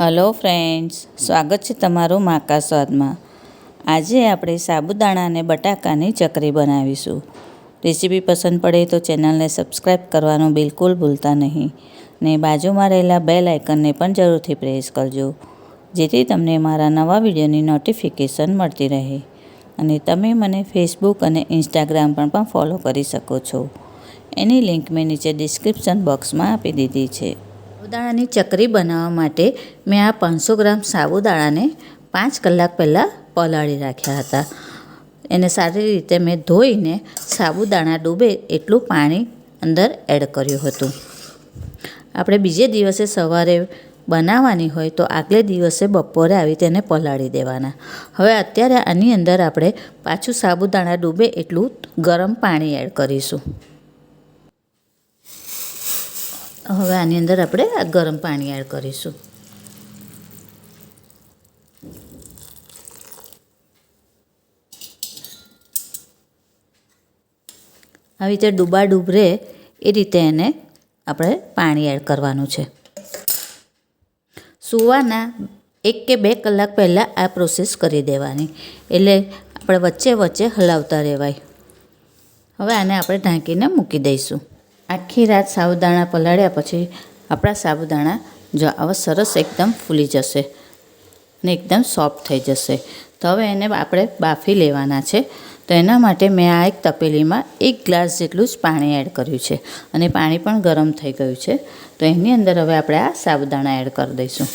Hello friends, સ્વાગત છે તમારું માકા સ્વાદમાં. આજે આપણે સાબુદાણા અને બટાકાની ચકરી બનાવીશું. રેસીપી પસંદ પડે તો ચેનલને સબસ્ક્રાઈબ કરવાનું બિલકુલ ભૂલતા નહીં ને બાજુમાં રહેલા બેલ આઇકનને પણ જરૂરથી પ્રેસ કરજો, જેથી તમને મારા નવા વિડીયોની નોટિફિકેશન મળતી રહે અને તમે મને ફેસબુક અને ઇન્સ્ટાગ્રામ પર પણ ફોલો કરી શકો છો. એની લિંક મેં નીચે ડિસ્ક્રિપ્શન બોક્સમાં આપી દીધી છે. સાબુદાણાની ચકરી બનાવવા માટે મેં આ પાંચસો ગ્રામ સાબુદાણાને પાંચ કલાક પહેલાં પલાળી રાખ્યા હતા. એને સારી રીતે મેં ધોઈને સાબુદાણા ડૂબે એટલું પાણી અંદર એડ કર્યું હતું. આપણે બીજે દિવસે સવારે બનાવવાની હોય તો આગલે દિવસે બપોરે આવી તેને પલાળી દેવાના. હવે અત્યારે આની અંદર આપણે પાછું સાબુદાણા ડૂબે એટલું ગરમ પાણી એડ કરીશું. હવે આની અંદર આપણે આ ગરમ પાણી એડ કરીશું. આવી રીતે ડૂબા ડૂબરે એ રીતે એને આપણે પાણી એડ કરવાનું છે. સૂવાના એક કે બે કલાક પહેલાં આ પ્રોસેસ કરી દેવાની. એટલે આપણે વચ્ચે વચ્ચે હલાવતા રહેવાય હવે આને આપણે ઢાંકીને મૂકી દઈશું. આખી રાત સાબુદાણા પલાળ્યા પછી આપણા સાબુદાણા જો આવા સરસ એકદમ ફૂલી જશે અને એકદમ સોફ્ટ થઈ જશે. તો હવે એને આપણે બાફી લેવાના છે. તો એના માટે મેં આ એક તપેલીમાં એક ગ્લાસ જેટલું જ પાણી એડ કર્યું છે અને પાણી પણ ગરમ થઈ ગયું છે. તો એની અંદર હવે આપણે આ સાબુદાણા એડ કરી દઈશું.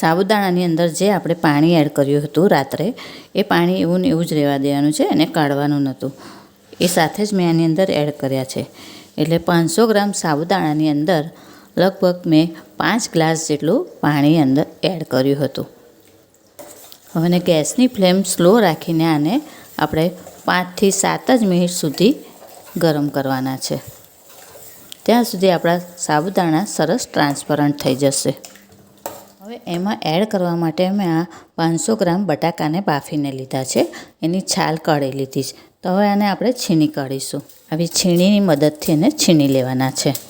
સાબુદાણાની અંદર જે આપણે પાણી એડ કર્યું હતું રાત્રે, એ પાણી એવું ને એવું જ રહેવા દેવાનું છે એને કાઢવાનું નહોતું. એ સાથે જ મેં આની અંદર એડ કર્યા છે. એટલે પાંચસો ગ્રામ સાબુદાણાની અંદર લગભગ મેં પાંચ ગ્લાસ જેટલું પાણી અંદર એડ કર્યું હતું. હવે ગેસની ફ્લેમ સ્લો રાખીને આને આપણે પાંચથી સાત જ મિનિટ સુધી ગરમ કરવાના છે. ત્યાં સુધી આપણા સાબુદાણા સરસ ટ્રાન્સપરન્ટ થઈ જશે. હવે એમાં એડ કરવા માટે મેં આ પાંચસો ગ્રામ બટાકાને બાફીને લીધા છે. એની છાલ કાઢી લીધી છે. તો હવે આને આપણે છીણી કાઢીશું. આવી છીણીની મદદથી એને છીણી લેવાના છે.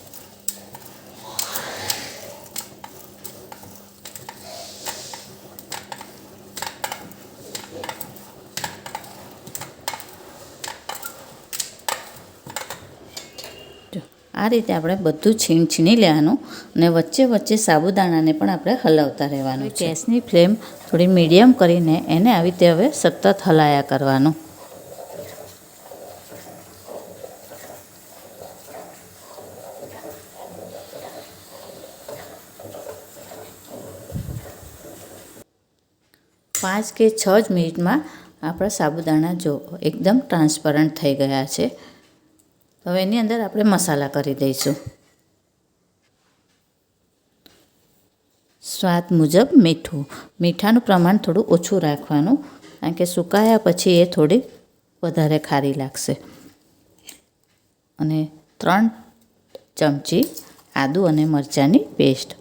આ રીતે આપણે બધું છીણ છીણી લેવાનું અને વચ્ચે વચ્ચે સાબુદાણાને પણ આપણે હલાવતા રહેવાનું ગેસની ફ્લેમ થોડી મીડિયમ કરીને એને આવી રીતે હવે સતત હલાયા કરવાનું. પાંચ કે છ જ મિનિટમાં આપણા સાબુદાણા જો એકદમ ટ્રાન્સપરન્ટ થઈ ગયા છે. હવે એની અંદર આપણે મસાલા કરી દઈશું. સ્વાદ મુજબ મીઠું. મીઠાનું પ્રમાણ થોડું ઓછું રાખવાનું, કારણ કે સુકાયા પછી એ થોડી વધારે ખારી લાગશે. અને ત્રણ ચમચી આદુ અને મરચાંની પેસ્ટ.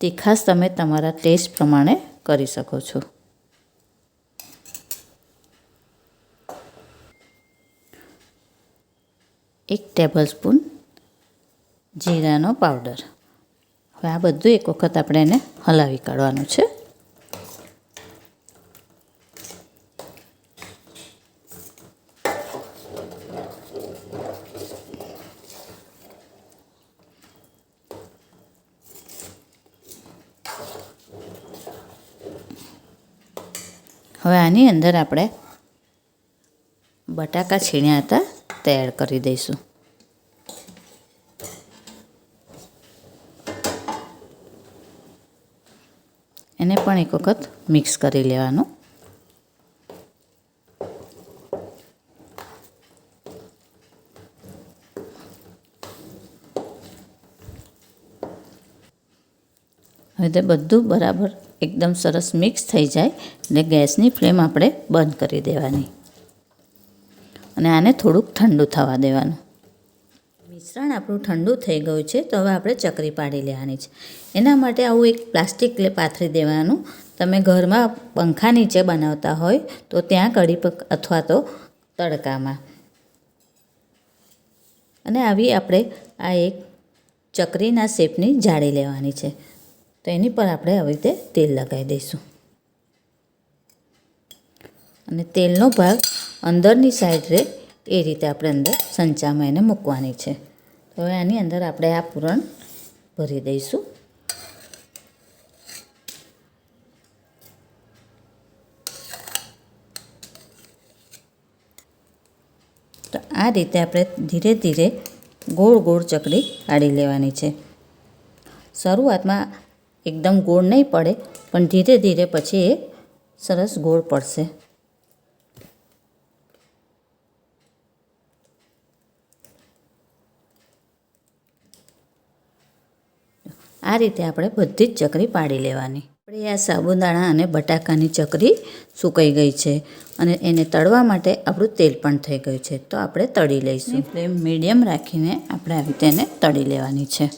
તીખાસ તમે તમારા ટેસ્ટ પ્રમાણે કરી શકો છો. એક ટેબલ સ્પૂન જીરાનો પાવડર હવે આ બધું એક વખત આપણે એને હલાવી કાઢવાનું છે. હવે આની અંદર આપણે બટાકા છીણ્યા હતા. તે એડ કરી દઈશું. એને પણ એક વખત મિક્સ કરી લેવાનું. હવે તે બધું બરાબર એકદમ સરસ મિક્સ થઈ જાય એટલે ગેસની ફ્લેમ આપણે બંધ કરી દેવાની. અને આને થોડુંક ઠંડુ થવા દેવાનું. મિશ્રણ આપણું ઠંડુ થઈ ગયું છે, તો હવે આપણે ચકરી પાડી લેવાની છે. એના માટે આવું એક પ્લાસ્ટિક પાથરી દેવાનું. તમે ઘરમાં પંખા નીચે બનાવતા હોય, તો ત્યાં કઢી પક અથવા તો તડકામાં. અને આવી આપણે આ એક ચકરીના શેપની જાળી લેવાની છે. તો એની પર આપણે આવી રીતે તેલ લગાવી દઈશું. અને તેલનો ભાગ અંદરની સાઈડ રહે એ રીતે આપણે અંદર સંચામાં એને મૂકવાની છે. તો હવે આની અંદર આપણે આ પૂરણ ભરી દઈશું. તો આ રીતે આપણે ધીરે ધીરે ગોળ ગોળ ચકડી કાઢી લેવાની છે. શરૂઆતમાં એકદમ ગોળ નહીં પડે, પણ ધીરે ધીરે પછી એ સરસ ગોળ પડશે. આ રીતે આપણે બધી જ ચકરી પાડી લેવાની. આપણે આ સાબુદાણા અને બટાકાની ચકરી સુકાઈ ગઈ છે અને એને તળવા માટે આપણું તેલ પણ થઈ ગયું છે. તો આપણે તળી લઈશું. ફ્લેમ મીડિયમ રાખીને આપણે આવી રીતે એને તળી લેવાની છે.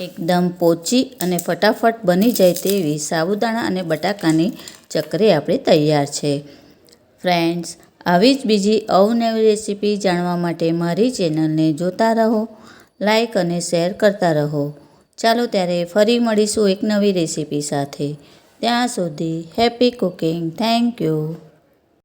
એકદમ પોચી અને ફટાફટ બની જાય તેવી સાબુદાણા અને બટાકાની ચકરી આપણી તૈયાર છે. ફ્રેન્ડ્સ, આવી જ બીજી અવનવી રેસીપી જાણવા માટે મારી ચેનલને જોતા રહો, લાઈક અને શેર કરતા રહો. ચાલો ત્યારે ફરી મળીશું એક નવી રેસીપી સાથે. ત્યાં સુધી હેપી કુકિંગ. Thank you.